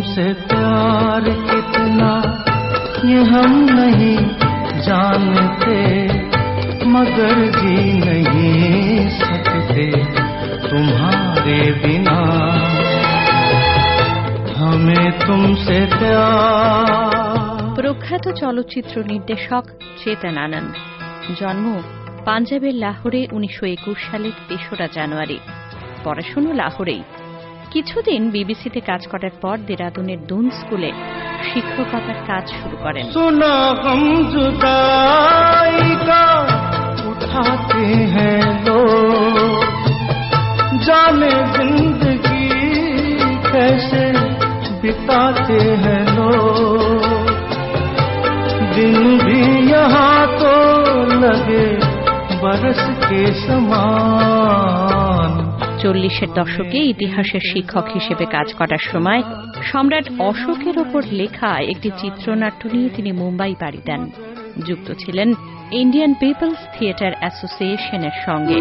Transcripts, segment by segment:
तुमसे प्यार कितना ये हम नहीं जानते मगर जी नहीं सकते तुम्हारे बिना हमें तुमसे प्यार প্রখ্যাত চলচ্চিত্র নির্দেশক চেতন আনন্দ জন্ম পাঞ্জাবের লাহোরে উনিশশো একুশ সালের তেসরা জানুয়ারি পড়াশুনো লাহোরেই কিছুদিন বিবিসিতে কাজ করার পর দেরাদুনের দুন স্কুলে শিক্ষকতার কাজ শুরু করেন सुना हम जुदाई का उठाते हैं लोग जाने जिंदगी कैसे बिताते हैं लोग दिन भी यहाँ तो लगे बरस के समान চল্লিশের দশকে ইতিহাসের শিক্ষক হিসেবে কাজ করার সময় সম্রাট অশোকের ওপর লেখা একটি চিত্রনাট্য নিয়ে তিনি মুম্বাই পাড়ি দেন। যুক্ত ছিলেন ইন্ডিয়ান পিপলস থিয়েটার অ্যাসোসিয়েশনের সঙ্গে।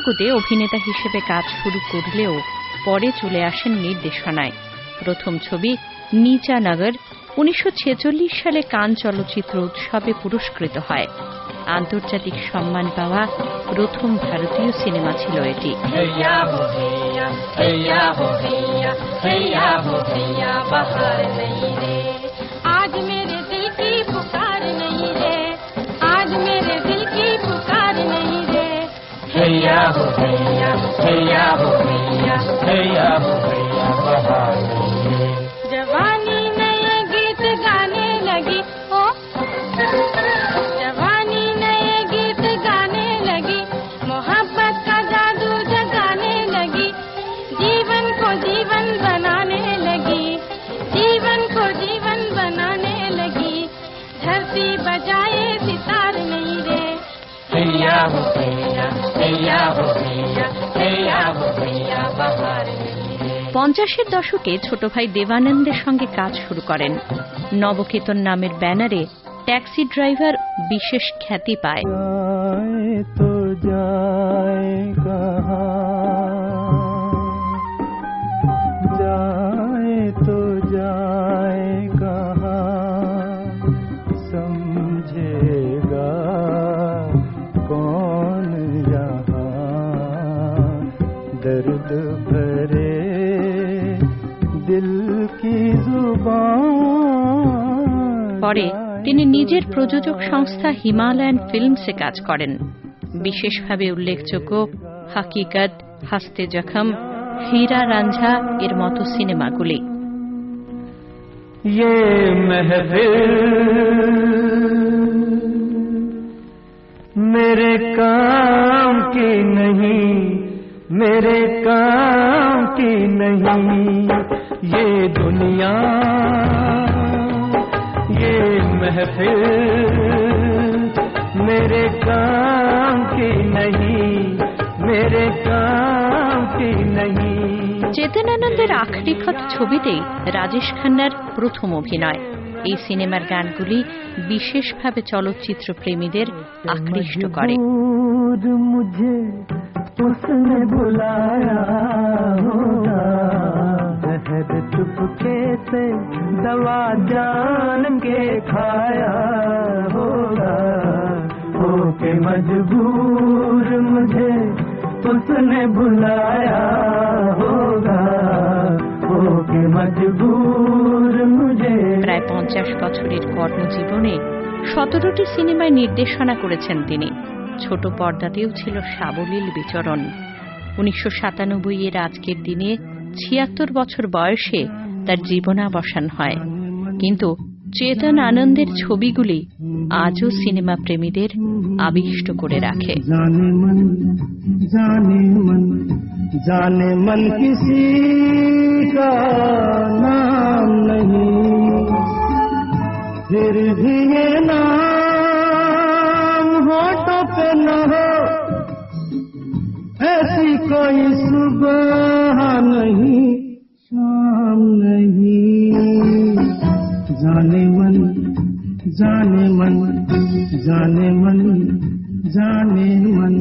জগতে অভিনেতা হিসেবে কাজ শুরু করলেও পরে চলে আসেন নির্দেশনায় প্রথম ছবি নিচা নগর উনিশশো সালে কান চলচ্চিত্র উৎসবে পুরস্কৃত হয়। আন্তর্জাতিক সম্মান পাওয়া প্রথম ভারতীয় সিনেমা ছিল এটি। हैया हैया हो हैया हैया हो हैया हैया हो नहीं रे जवानी नए गीत गाने लगी, ओ। जवानी नए गीत गाने लगी, मोहब्बत का जादू जगाने लगी, जीवन को जीवन बनाने लगी, जीवन को जीवन बनाने लगी, धरती बजाए सितार नहीं रे हैया हो हैया পঞ্চাশের দশকে ছোট ভাই দেবানন্দের সঙ্গে কাজ শুরু করেন। নবকেতন নামের ব্যানারে ট্যাক্সি ড্রাইভার বিশেষ খ্যাতি পায়। পরে তিনি নিজের প্রযোজক সংস্থা হিমালয়ান ফিল্মসে কাজ করেন বিশেষভাবে উল্লেখযোগ্য হাকিকত হাসতে জখম হীরা রাঞ্ঝা এর মতো সিনেমাগুলি ये महफिल मेरे काम की नहीं मेरे काम की नहीं ये दुनिया ये महफिल मेरे काम की नहीं मेरे काम की नहीं চেতনানন্দের আখরি খত ছবিতেই রাজেশ খান্নার প্রথম অভিনয় এই সিনেমার গানগুলি বিশেষভাবে চলচ্চিত্র প্রেমীদের আকৃষ্ট করে मजबूर मुझे उसने बुलाया होगा जहर चुपके से दवा जान के खाया होगा होके मजबूर मुझे उसने बुलाया होगा होके मजबूर मुझे প্রায় পঞ্চাশ বছরের কর্মজীবনে সতেরোটি সিনেমায় নির্দেশনা করেছেন তিনি ছোট পর্দাতেও ছিল সাবলীল বিচরণ উনিশশো সাতানব্বই এর আজকের দিনে ছিয়াত্তর বছর বয়সে তার জীবনাবসান হয় কিন্তু চেতন আনন্দের ছবিগুলি আজও সিনেমা প্রেমীদের আবিষ্ট করে রাখে जाने मन जाने मन जाने मन किसी का नाम नहीं फिर भी ये नाम होठों पे न हो कोई सुबह नहीं जाने मन जाने मन जाने मन जाने मन।